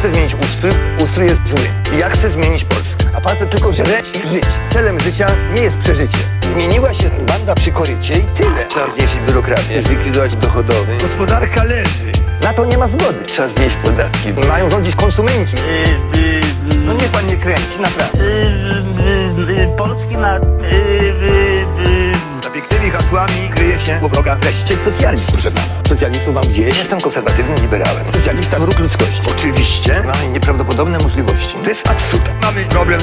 chcę zmienić ustrój, ustrój jest zły. Ja chcę zmienić Polskę. A pan chce tylko żreć i żyć. Celem życia nie jest przeżycie. Zmieniła się banda przy korycie i tyle. Trzeba znieść biurokrację, zlikwidować dochodowy. Gospodarka leży. Na to nie ma zgody. Trzeba znieść podatki. Mają rządzić konsumenci. No nie pan nie kręci, naprawdę. Polski na... Pięknymi hasłami kryje się. To jest socjalizm, proszę pana. Socjalistów mam gdzieś. Jestem konserwatywnym liberałem. Socjalista wróg ludzkości. Oczywiście Mamy nieprawdopodobne możliwości. To jest absurd. mamy problem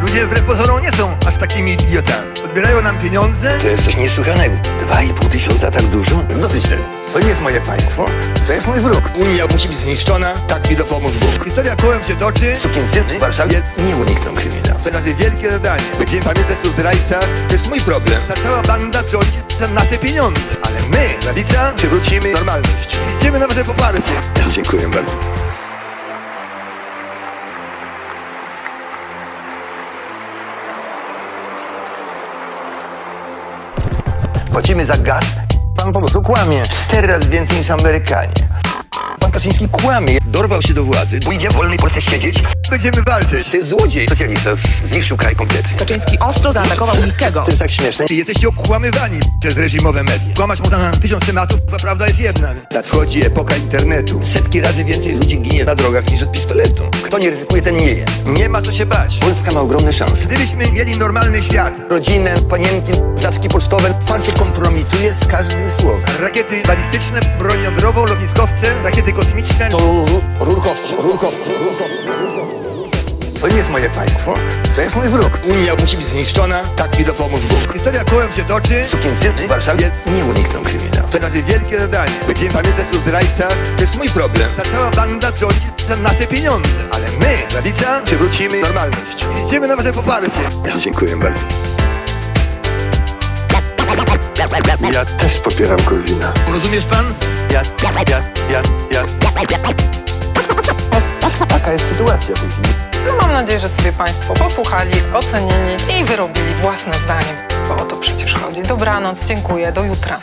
Ludzie wbrew pozorom nie są aż takimi idiotami. Odbierają nam pieniądze. To jest coś niesłychanego. Dwa i pół tysiąca tak dużo? Dosyć tego. To nie jest moje państwo, to jest mój wróg. Unia musi być zniszczona, tak mi dopomóż Bóg. Historia kołem się toczy. Sukinsyny w Warszawie nie unikną kryminału. To nasze wielkie zadanie. Będziemy pamiętać o zdrajcach. To jest mój problem. Ta cała banda rządzi za nasze pieniądze. Ale my, lewica, Przywrócimy normalność. liczymy na wasze poparcie. Dziękuję bardzo. Płacimy za gaz. Pan po prostu kłamie. Cztery razy więcej niż Amerykanie. Pan Kaczyński kłamie. Dorwał się do władzy. Pójdzie w wolnej Polsce siedzieć. Będziemy walczyć. Jest złodziej. Socjalista zniszczył kraj kompletnie. Kaczyński ostro zaatakował Mikkego. To jest tak śmieszne. Jesteście okłamywani przez reżimowe media. Kłamać można na tysiąc tematów, a prawda jest jedna. Nadchodzi epoka internetu. Setki razy więcej ludzi ginie na drogach niż od pistoletu. Kto nie ryzykuje, ten nie je. Nie ma co się bać. Polska ma ogromne szanse. Gdybyśmy mieli normalny świat, Rodzinę, panienki, placki pocztowe. Pan się kompromituje z każdym słowem. rakiety balistyczne, broń jądrową, lotniskowce, rakiety kosmiczne, To ru- rurkowcy, rurkowcy. Moje państwo, to jest mój wróg. Unia musi być zniszczona, tak mi dopomóż Bóg. historia kołem się toczy. Sukinsyny w Warszawie nie unikną kryminału. To nasze wielkie zadanie. Będziemy pamiętać o zdrajcach. To jest mój problem. Ta cała banda rządzi za nasze pieniądze. Ale my, lewica, Przywrócimy normalność. liczymy na wasze poparcie. Dziękuję bardzo. Ja też popieram Korwina. Rozumiesz pan? Ja, ja, ja, ja. Taka jest sytuacja w tej chwili. No mam nadzieję, że sobie Państwo posłuchali, ocenili i wyrobili własne zdanie, bo o to przecież chodzi. Dobranoc, dziękuję, do jutra.